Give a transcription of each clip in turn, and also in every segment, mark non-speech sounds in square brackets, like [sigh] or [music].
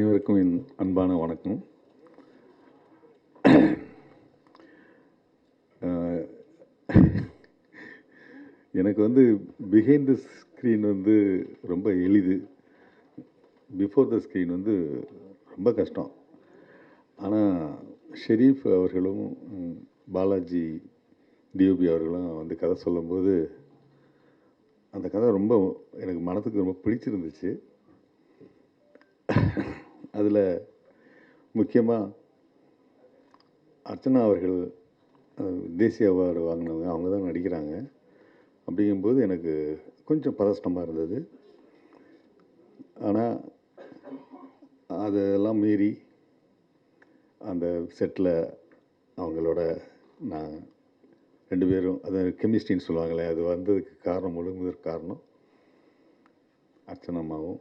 அனைவருக்கும் என் அன்பான வணக்கம். எனக்கு வந்து பிஹைண்ட் த ஸ்க்ரீன் வந்து ரொம்ப எளிது. பிஃபோர் த ஸ்க்ரீன் வந்து ரொம்ப கஷ்டம். ஆனால் ஷெரீஃப் அவர்களும் பாலாஜி டிஓபி அவர்களும் வந்து கதை சொல்லும்போது அந்த கதை ரொம்ப எனக்கு மனதுக்கு ரொம்ப பிடிச்சிருந்துச்சு. அதில் முக்கியமாக அர்ச்சனா அவர்கள் தேசிய அவார்டு வாங்கினவங்க அவங்க தான் நடிக்கிறாங்க. அப்படிங்கும்போது எனக்கு கொஞ்சம் பதஷ்டமாக இருந்தது. ஆனால் அதெல்லாம் மீறி அந்த செட்டில் அவங்களோட நான் ரெண்டு பேரும் அது கெமிஸ்ட்ரின்னு சொல்லுவாங்களே அது வந்ததுக்கு காரணம் முழுங்குவதற்கு காரணம் அர்ச்சனம்மாவும்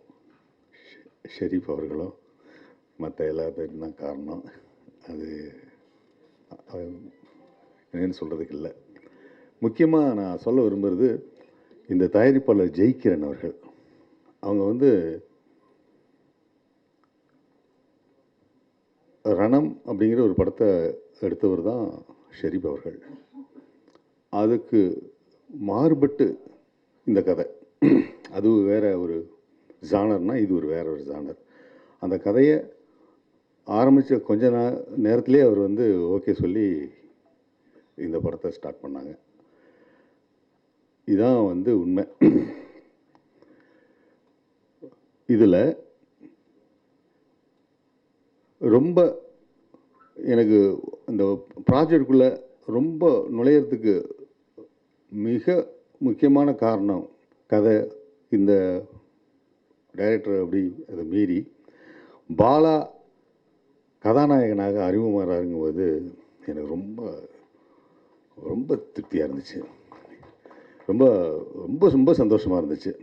ஷெ- ஷெரீஃப் அவர்களும் மற்ற எல்லா பேரும் தான் காரணம். அது என்னன்னு சொல்கிறதுக்கு இல்லை. முக்கியமாக நான் சொல்ல விரும்புகிறது இந்த தயாரிப்பாளர் ஜெயிக்கிறன் அவர்கள். அவங்க வந்து ரணம் அப்படிங்கிற ஒரு படத்தை எடுத்தவர் தான் ஷெரீப் அவர்கள். அதுக்கு மாறுபட்டு இந்த கதை. அது வேற ஒரு ஜானர்னால் இது ஒரு வேற ஒரு ஜானர் அந்த கதையை ஆரம்பித்த கொஞ்ச நே நேரத்துலேயே அவர் வந்து ஓகே சொல்லி இந்த படத்தை ஸ்டார்ட் பண்ணாங்க. இதான் வந்து உண்மை. இதில் ரொம்ப எனக்கு இந்த ப்ராஜெக்டுக்குள்ளே ரொம்ப நுழையிறதுக்கு மிக முக்கியமான காரணம் கதை இந்த டைரக்டர் அப்படி அதை மீறி பாலா கதாநாயகனாக அறிமுகமாகிறாருங்கும்போது எனக்கு ரொம்ப ரொம்ப திருப்தியாக இருந்துச்சு. ரொம்ப ரொம்ப ரொம்ப சந்தோஷமாக இருந்துச்சு.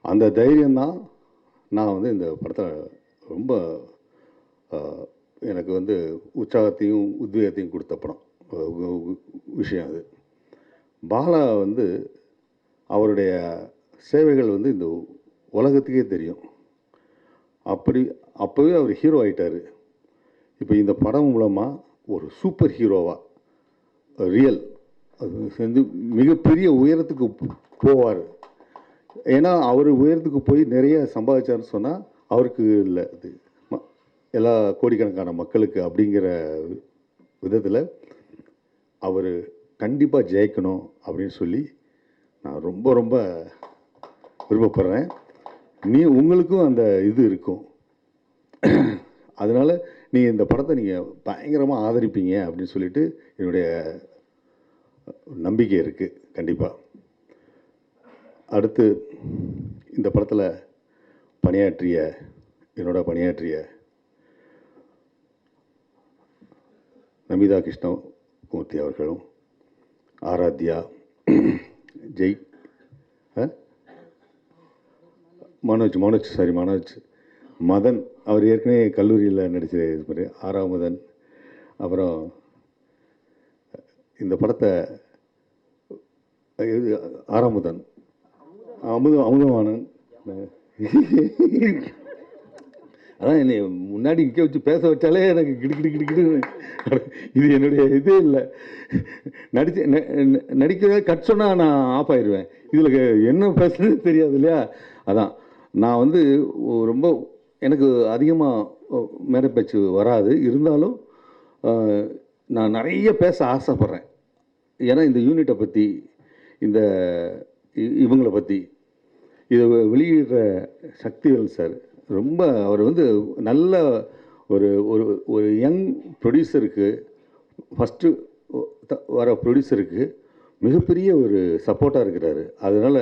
அந்த தைரியம்தான் நான் வந்து இந்த படத்தை ரொம்ப எனக்கு வந்து உற்சாகத்தையும் உத்வேகத்தையும் கொடுத்த படம். விஷயம் அது. பாலா வந்து அவருடைய சேவைகள் வந்து இந்த உலகத்துக்கே தெரியும். அப்படி அப்போவே அவர் ஹீரோ ஆகிட்டார் இப்போ இந்த படம் மூலமாக ஒரு சூப்பர் ஹீரோவாக ரியல் அது வந்து மிகப்பெரிய உயரத்துக்கு போவார். ஏன்னா அவர் உயரத்துக்கு போய் நிறைய சம்பாதிச்சாருன்னு சொன்னால் அவருக்கு இல்லை அது ம- எல்லா கோடிக்கணக்கான மக்களுக்கு அப்படிங்கிற விதத்தில் அவர் கண்டிப்பாக ஜெயிக்கணும் அப்படின்னு சொல்லி நான் ரொம்ப ரொம்ப விருப்பப்படுறேன். நீ உங்களுக்கும் அந்த இது இருக்கும். அதனால் நீங்கள் இந்த படத்தை நீங்கள் பயங்கரமாக ஆதரிப்பீங்க அப்படின்னு சொல்லிட்டு என்னுடைய நம்பிக்கை இருக்குது கண்டிப்பாக அடுத்து இந்த படத்தில் பணியாற்றிய என்னோட பணியாற்றிய நமிதா கிருஷ்ணமூர்த்தி அவர்களும் ஆராத்யா ஜெய் மனோஜ் மனோஜ் சாரி மனோஜ். மதன் அவர் ஏற்கனவே கல்லூரியில் நடிச்ச இது மாதிரி ஆறாம் மதன். அப்புறம் இந்த படத்தை இது ஆறாமுதன் அமுத அமுதவாணன். அதான் என்னை முன்னாடி நிற்க வச்சு பேச வச்சாலே எனக்கு கிடு கிடு கிடு கிடு இது என்னுடைய இதே இல்லை. நடிச்சு ந- ந- நடிக்கிறத கட் சொன்னால் நான் ஆஃப் ஆயிடுவேன் இதில் என்ன பேசுறது தெரியாது இல்லையா? அதான். நான் வந்து ரொம்ப எனக்கு அதிகமாக மேடை பேச்சு வராது. இருந்தாலும் நான் நிறைய பேச ஆசைப்பட்றேன். ஏன்னா இந்த யூனிட்டை பற்றி இந்த இ- இவங்கள பற்றி இதை வெளியிடுற சக்திவேல் சார் ரொம்ப அவர் வந்து நல்ல ஒரு ஒரு ஒரு யங் ப்ரொடியூசருக்கு ஃபஸ்ட்டு வர ப்ரொடியூசருக்கு மிகப்பெரிய ஒரு சப்போர்ட்டாக இருக்கிறாரு. அதனால்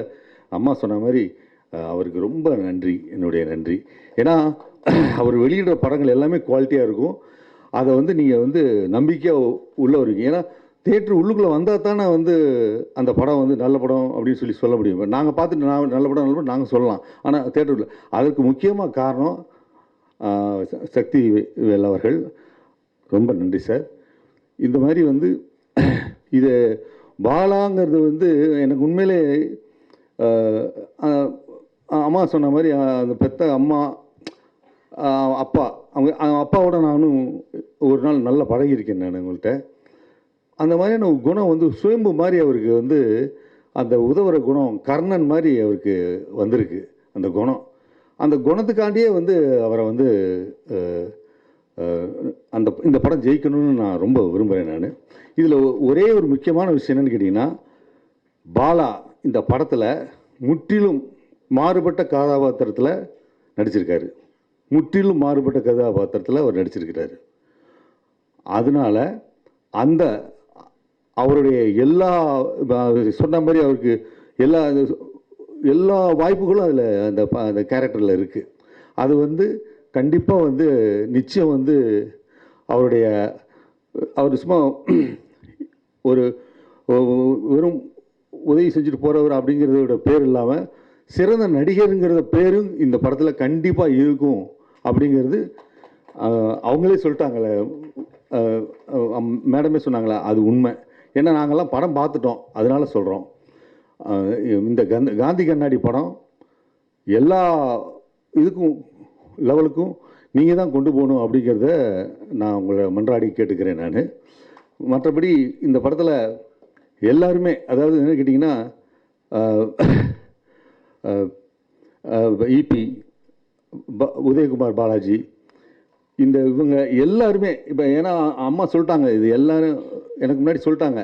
அம்மா சொன்ன மாதிரி அவருக்கு ரொம்ப நன்றி என்னுடைய நன்றி. ஏன்னா [clears throat] அவர் வெளியிடுற படங்கள் எல்லாமே குவாலிட்டியாக இருக்கும். அதை வந்து நீங்கள் வந்து நம்பிக்கையாக உள்ளே வருவீங்க. ஏன்னா தேட்ரு உள்ளுக்குள்ளே வந்தால் தானே வந்து அந்த படம் வந்து நல்ல படம் அப்படின்னு சொல்லி சொல்ல முடியும். நாங்கள் பார்த்துட்டு நான் நல்ல படம் நல்ல படம் நாங்கள் சொல்லலாம். ஆனால் தேட்டரில் அதற்கு முக்கியமாக காரணம் ச- சக்தி வேல் அவர்கள். ரொம்ப நன்றி சார். இந்த மாதிரி வந்து [clears throat] இது பாலாங்கிறது வந்து எனக்கு உண்மையிலே அம்மா சொன்ன மாதிரி அந்த பெத்த அம்மா அப்பா அவங்க அவங்க அப்பாவோட நானும் ஒரு நாள் நல்லா பழகியிருக்கேன் நான் உங்கள்கிட்ட அந்த மாதிரியான குணம் வந்து சுயம்பு மாதிரி அவருக்கு வந்து அந்த உதவுற குணம் கர்ணன் மாதிரி அவருக்கு வந்திருக்கு அந்த குணம். அந்த குணத்துக்காண்டியே வந்து அவரை வந்து அந்த இந்த படம் ஜெயிக்கணும்னு நான் ரொம்ப விரும்புகிறேன் நான். இதில் ஒரே ஒரு முக்கியமான விஷயம் என்னென்னு கேட்டிங்கன்னா பாலா இந்த படத்தில் முற்றிலும் மாறுபட்ட கதாபாத்திரத்தில் நடிச்சிருக்காரு. முற்றிலும் மாறுபட்ட கதாபாத்திரத்தில் அவர் நடிச்சிருக்கிறாரு. அதனால அந்த அவருடைய எல்லா சொன்ன மாதிரி அவருக்கு எல்லா எல்லா வாய்ப்புகளும் அதில் அந்த அந்த கேரக்டரில் இருக்குது அது வந்து கண்டிப்பாக வந்து நிச்சயம் வந்து அவருடைய அவர் சும்மா ஒரு வெறும் உதவி செஞ்சுட்டு போகிறவர் அப்படிங்கிறதோட பேர் இல்லாமல் சிறந்த நடிகருங்கிற பேரும் இந்த படத்தில் கண்டிப்பாக இருக்கும் அப்படிங்கிறது அவங்களே சொல்லிட்டாங்களே. மேடமே சொன்னாங்களே அது உண்மை. ஏன்னா நாங்கள்லாம் படம் பார்த்துட்டோம். அதனால சொல்கிறோம் இந்த கந்த காந்தி கண்ணாடி படம் எல்லா இதுக்கும் லெவலுக்கும் நீங்கள் தான் கொண்டு போகணும் அப்படிங்கிறத நான் உங்களை மன்றாடி கேட்டுக்கிறேன் நான். மற்றபடி இந்த படத்தில் எல்லாருமே அதாவது என்ன கேட்டிங்கன்னா இபி உதயகுமார் பாலாஜி இந்த இவங்க எல்லாருமே இப்போ ஏன்னா அம்மா சொல்லிட்டாங்க இது எல்லோரும் எனக்கு முன்னாடி சொல்லிட்டாங்க.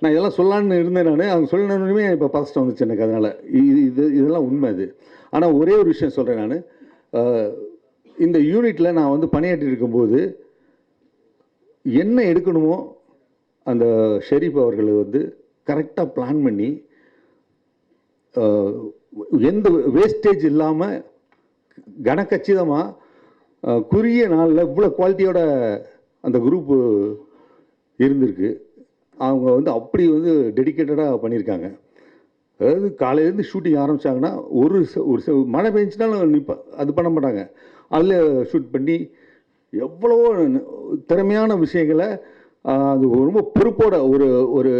நான் இதெல்லாம் சொல்லலான்னு இருந்தேன் நான் அவங்க சொல்லணுமே இப்போ பதஷ்டம் வந்துச்சு எனக்கு அதனால். இது இது இதெல்லாம் உண்மை இது ஆனால் ஒரே ஒரு விஷயம் சொல்கிறேன் நான். இந்த யூனிட்டில் நான் வந்து பணியாற்றி இருக்கும்போது என்ன எடுக்கணுமோ அந்த ஷெரீப் அவர்கள் வந்து கரெக்டாக பிளான் பண்ணி எந்த வேஸ்டேஜ் இல்லாமல் கனக்கச்சிதமாக குறுகிய நாளில் இவ்வளோ குவாலிட்டியோட அந்த குரூப்பு இருந்திருக்கு. அவங்க வந்து அப்படி வந்து டெடிக்கேட்டடாக பண்ணியிருக்காங்க அதாவது காலையிலேருந்து ஷூட்டிங் ஆரம்பிச்சாங்கன்னா ஒரு ச- ஒரு மழை பெஞ்சினாலும் நிப்ப அது பண்ண மாட்டாங்க. அதில் ஷூட் பண்ணி எவ்வளவோ திறமையான விஷயங்களை அது ரொம்ப பொறுப்போட ஒரு ஒரு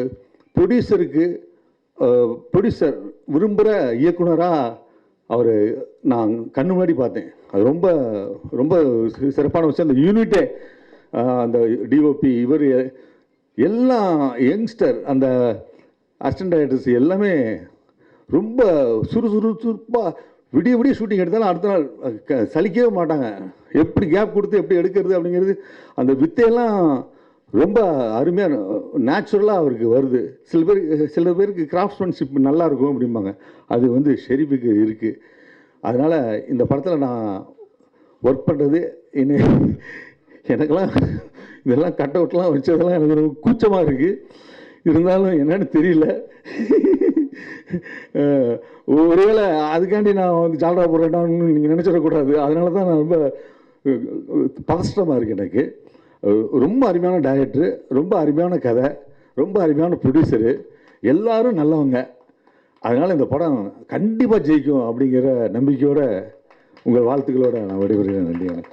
ப்ரொடியூசருக்கு ப்ரொடியூசர் விரும்புகிற இயக்குனராக அவர் நான் கண்ணு முன்னாடி பார்த்தேன். அது ரொம்ப ரொம்ப சிறப்பான விஷயம். அந்த யூனிட்டே அந்த டிஓபி இவர் எல்லாம் யங்ஸ்டர் அந்த அசிஸ்டன்ட் டைரக்டர்ஸ் எல்லாமே ரொம்ப சுறுசுறுசுறுப்பாக விடிய விடிய ஷூட்டிங் எடுத்தாலும் அடுத்த நாள் சலிக்கவே மாட்டாங்க. எப்படி கேப் கொடுத்து எப்படி எடுக்கிறது அப்படிங்கிறது அந்த வித்தையெல்லாம் ரொம்ப அருமையாக நேச்சுரலாக அவருக்கு வருது. சில பேர் சில பேருக்கு கிராஃப்ட்ஸ்மேன்ஷிப் நல்லா இருக்கும் அப்படிம்பாங்க. அது வந்து ஷெரீஃபுக்கு இருக்குது அதனால் இந்த படத்தில் நான் ஒர்க் பண்ணுறது என்ன எனக்கெல்லாம் இதெல்லாம் கட் அவுட்லாம் வச்சதெல்லாம் எனக்கு ரொம்ப கூச்சமாக இருக்குது இருந்தாலும் என்னன்னு தெரியல. ஒருவேளை அதுக்காண்டி நான் வந்து ஜால்ரா போடுறேன்னு நீங்கள் நினச்சிடக்கூடாது. அதனால தான் நான் ரொம்ப பதஷ்டமாக இருக்குது எனக்கு. ரொம்ப அருமையான டைரக்டரு ரொம்ப அருமையான கதை ரொம்ப அருமையான ப்ரொடியூசரு எல்லாரும் நல்லவங்க. அதனால் இந்த படம் கண்டிப்பாக ஜெயிக்கும் அப்படிங்கிற நம்பிக்கையோடு உங்கள் வாழ்த்துக்களோட நான் விடைபெறுகிறேன். நன்றி எனக்கு